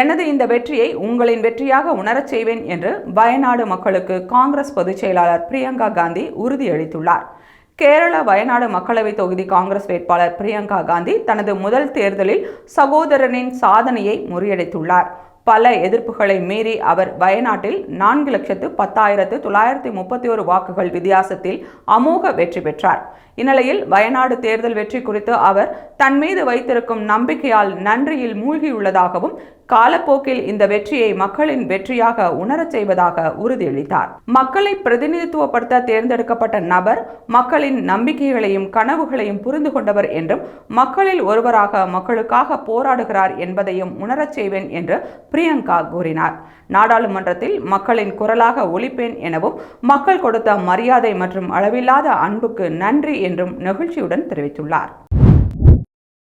எனது இந்த வெற்றியை உங்களின் வெற்றியாக உணரச் செய்வேன் என்று வயநாடு மக்களுக்கு காங்கிரஸ் பொதுச் செயலாளர் பிரியங்கா காந்தி உறுதியளித்துள்ளார் கேரள வயநாடு மக்களவைத் தொகுதி காங்கிரஸ் வேட்பாளர் பிரியங்கா காந்தி தனது முதல் தேர்தலில் சகோதரனின் சாதனையை முறியடித்துள்ளார். பல எதிர்ப்புகளை மீறி அவர் வயநாட்டில் நான்கு லட்சத்து பத்தாயிரத்து தொள்ளாயிரத்தி முப்பத்தி ஒரு வாக்குகள் வித்தியாசத்தில் அமோக வெற்றி பெற்றார். இந்நிலையில் வயநாடு தேர்தல் வெற்றி குறித்து அவர் தன் மீது வைத்திருக்கும் நம்பிக்கையால் நன்றியில் மூழ்கியுள்ளதாகவும் காலப்போக்கில் இந்த வெற்றியை மக்களின் வெற்றியாக உணரச் செய்வதாக உறுதியளித்தார். மக்களை பிரதிநிதித்துவப்படுத்த தேர்ந்தெடுக்கப்பட்ட நபர் மக்களின் நம்பிக்கைகளையும் கனவுகளையும் புரிந்து கொண்டவர் என்றும் மக்களில் ஒருவராக மக்களுக்காக போராடுகிறார் என்பதையும் உணரச் செய்வேன் என்று பிரியங்கா கூறினார். நாடாளுமன்றத்தில் மக்களின் குரலாக ஒழிப்பேன் எனவும் மக்கள் கொடுத்த மரியாதை மற்றும் அளவில்லாத அன்புக்கு நன்றி என்றும் நெகிழ்ச்சியுடன் தெரிவித்துள்ளார்.